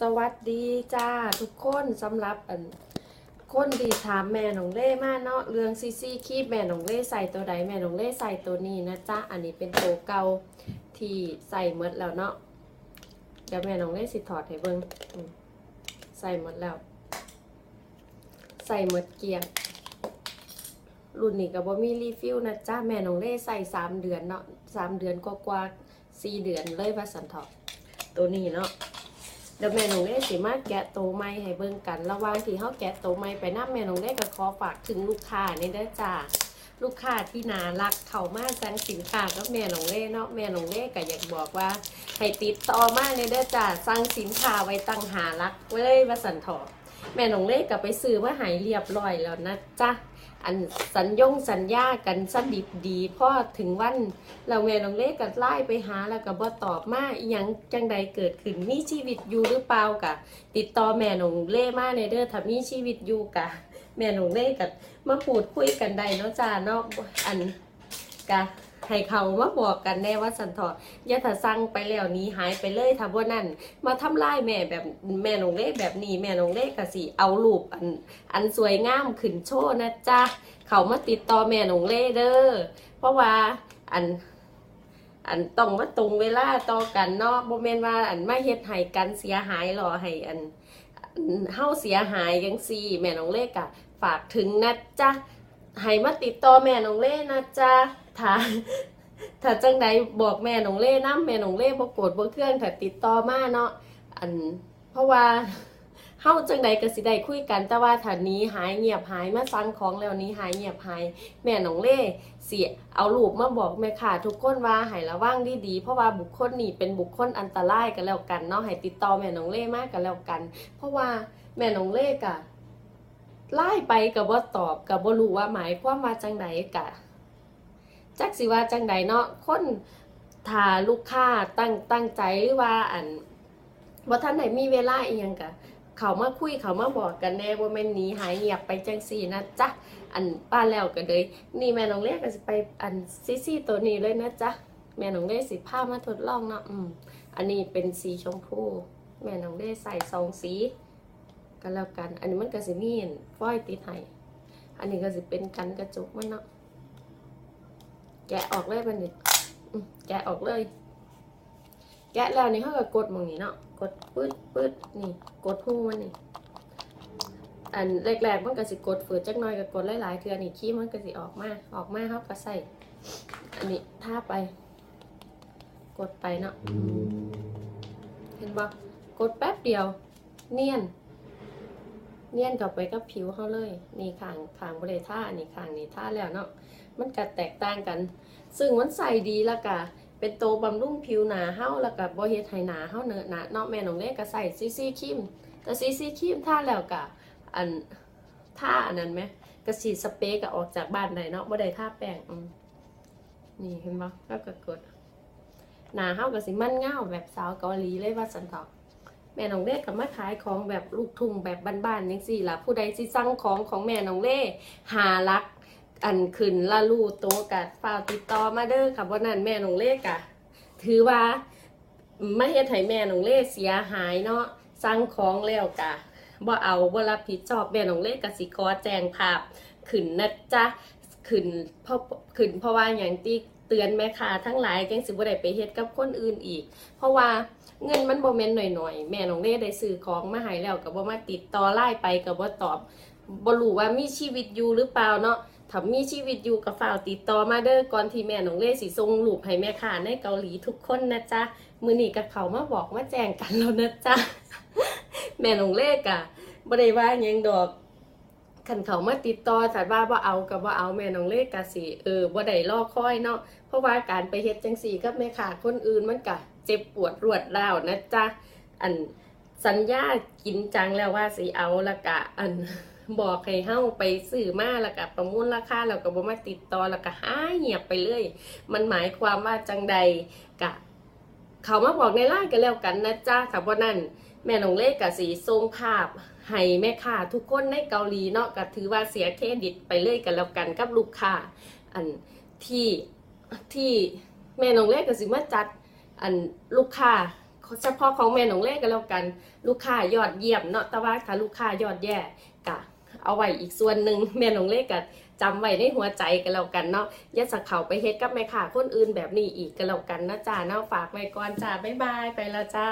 สวัสดีจ้าทุกคนสำหรับอันคนที่ถามแม่หนองเล่มาเนาะเรื่องซีซีคีบแม่หนองเล่ใส่ตัวใดแม่หนองเล่ใส่ตัวนี้นะจ๊ะอันนี้เป็นตัวเก่าที่ใส่หมดแล้วเนาะเดี๋ยวแม่หนองเล่สิถอดให้เบิ่งใส่หมดแล้ว ใส่หมดเกลียงรุ่นนี้ก็บ่มีรีฟิลนะจ๊ะแม่หนองเล่ใส่สามเดือนเนาะสามเดือนกว่าๆสี่เดือนเลยว่าสันเถาะตัวนี้เนาะ ดี๋ยวแม่น้องเล่สิมาแกะโตไม้ให้เบิ่งกัน ระหว่างที่เฮาแกะโตไม้ไปน้าแม่น้องเล่ก็ขอฝากถึงลูกค้านี่เด้อจ้าลูกค้าที่น่ารักเข้ามาสั่งสินค้ากับแม่หลงเล่เนาะแม่หลงเล่ก็อยากบอกว่าให้ติดต่อมาเลยเด้อจ้าสั่งสินค้าไว้ตั้งหารักไว้เลยว่าสันทอ แม่น้องเล่ก็ไปซื้อมาหายเรียบร้อยแล้วนะจ๊ะอันสัญญงสัญญากันสดิบดีพ่อถึงวันเราแม่น้องเล่ก็ไล่ไปหาแล้วก็บ่ตอบมาอีหยังจังใดเกิดขึ้นมีชีวิตอยู่หรือเปล่ากะ ติดต่อแม่น้องเล่มาในเด้อถ้ามีชีวิตอยู่กะ แม่น้องเล่กับมาพูดคุยกันได้เนาะจ้าเนาะอันกะ ให้เขามาบอกกันแน่ว่าสันทออย่าถ้าสั่งไปแล้วหนี้หายไปเลยถ้าบ่นั่นมาทำลายแม่แบบแม่นงเล่แบบนี้แม่นงเล่ก็สิเอารูปอันอันสวยงามขึ้นโชว์นะจ๊ะเขามาติดต่อแม่นงเล่เด้อเพราะว่าอันอันต้องมาตรงเวลาต่อกันเนาะบ่แม่นว่าอันมาเฮ็ดให้กันเสียหายหรอให้อันเฮาเสียหายจังซี่แม่น้องเล่กะฝากถึงนะจ๊ะให้มาติดต่อแม่น้องเล่นะจ๊ะ ถ้าถ้าจังใดบอกแม่หนงเล่นํแม่หนงเล่บ่โกรธบ่เครื่องถ้าติดต่อมาเนาะอันเพราะว่าเฮาจังใดก็สิได้คุยกันแต่ว่าถ้านี้หายเงียบหายมาสั่งของแล้วนี้หายเงียบหายแม่หนงเล่เสียเอารูปมาบอกแม่ค่ะทุกคนว่าให้ระวังดีๆเพราะว่าบุคคลนี่เป็นบุคคลอันตรายกันแล้วกันเนาะให้ติดต่อแม่หนงเล่มากกันแล้วกัน เพราะว่าแม่หนงเล่กะไล่ไปกับว่าตอบกับว่ารู้ว่าหมายความว่าจังใดกะ จักสิว่าจังใดเนาะคนถ้าลูกค้าตั้งตั้งใจหรือว่าอันว่าท่านไหนมีเวลาอีหยังกะเขามาคุยเขามาบอกกันแน่ว่าแม่นหนีหายเงียบไปจังสี่นะจ๊ะอันป้าแล้วก็เลยนี่แม่น้องเล็กก็สิไปอันซีซี่ตัวนี้เลยนะจ๊ะแม่น้องเล็กสิผ้ามาทดลองเนาะอืมอันนี้เป็นสีชมพูแม่น้องเล็กใส่สองสีกันแล้วกัน อันนี้มันก็สิมีนฝ้อยติดให้อันนี้ก็สิเป็นกันกระจกมันเนาะ แกะออกเลยบันนี้อืมแกะออกเลย แกะแล้วนี่เขาก็กดหมองนี้เนาะกดปึ๊ดปึ๊ดนี่ กดหูมันนี่อันแรกๆมันก็สิกดฝืดจักหน่อยก็กดหลายๆเทื่อนี่ขี้มันก็สิออกมาออกมาเขาก็ใส่อันนี้ท่าไป กดไปเนาะเห็นบ่กดแป๊บเดียว เนียน เนียนกลับไปกับผิวเขาเลย นี่ข้างข้างบริท่านนี้ข้างนี้ท่าแล้วเนาะมันก็แตกต่างกัน ซึ่งมันใส่ดีล้วก็เป็นโตบำรุงผิวหนาเฮาแล้วก็บ่เฮ็ดให้หนาเฮาเนอะหนาเนาะแม่น้องเล็กก็ใส่ซีซีครีมแต่ซีซีครีมท่าแล้วก็อันท่าอันนั้นไหมกระสีสเปก็ออกจากบ้านได้เนาะบ่ได้ท่าแป้งนี่เห็นบ่แล้วก็กดหนาเฮาก็สิมันเงาแบบสาวเกาหลีเลยว่าสันตอก แม่น้องเล่ก็มาขายของแบบลูกทุ่งแบบบ้านๆจังซี่ล่ะผู้ใดสิสั่งของของแม่น้องเล่หารัก อันขึ้นละลูโตวกัดฝากติดต่อมาเด้อค่ะบ่นั้นแม่น้องเล่กะ ถือว่ามาเฮ็ดให้แม่น้องเล่เสียหายเนาะสั่งของแล้วกะบ่เอาบ่รับผิดชอบแม่น้องเล่กสิขอแจ้งภาพขึ้นนะจ๊ะขึ้นเพราะขึ้นเพราะว่าอย่างที่ เตือนแม่ค้าทั้งหลายจังสิบ่ได้ไปเฮ็ดกับคนอื่นอีก เพราะว่าเงินมันบ่แม่นหน่อยๆ แม่น้องเล่ได้ซื้อของมาให้แล้วก็บ่มาติดต่อไลน์ไปก็บ่ตอบบ่รู้ว่ามีชีวิตอยู่หรือเปล่าเนาะถ้ามีชีวิตอยู่ก็ฝากติดต่อมาเด้อก่อนที่แม่น้องเล่สิส่งรูปให้แม่ค้าในเกาหลีทุกคนนะจ๊ะมื้อนี้ก็เขามาบอกมาแจ้งกันแล้วนะจ๊ะแม่น้องเล่กะบ่ได้ว่าหยังดอก คันเขามาติดต่อแต่ว่าบ่าเอากับบ่าเอาแม่น้องเล็กกะสิเออบ่ได้รอค่อยเนาะเพราะว่าการไปเฮ็ดจังซี่กับแม่ค้าคนอื่นมันก็เจ็บปวดรวดร้าวนะจ๊ะอันสัญญากินจังแล้วว่าสิเอาละกะอันบอกให้เฮาไปซื้อมาแล้วก็ประมูลราคาแล้วก็บ่มาติดต่อแล้วก็หายเงียบไปเลยมันหมายความว่าจังใดกะ เขามาบอกในไลน์กันแล้วกันนะจ๊ะถ้าบ่นั้น แม่นงเล็กกับสีส่งภาพให้แม่ค้าทุกคนในเกาหลีเนาะก็ถือว่าเสียเครดิตไปเลยกันแล้วกันกับลูกค้าอันที่ที่แม่นงเล็กกับสิมาจัดอันลูกค้าเฉพาะของแม่นงเล่ก็แล้วกัน ลูกค้ายอดเยี่ยมเนาะแต่ว่าถ้าลูกค้ายอดแย่กะเอาไว้อีกส่วนหนึ่งแม่นงเล่กะจำไว้ในหัวใจกันแล้วกันเนาะอย่าสักเขาไปเฮ็ดกับแม่ค้าคนอื่นแบบนี้อีกกันแล้วกันนะจ้าเนาะฝากไว้ก่อนจ้าบ๊ายบายไปแล้วจ้า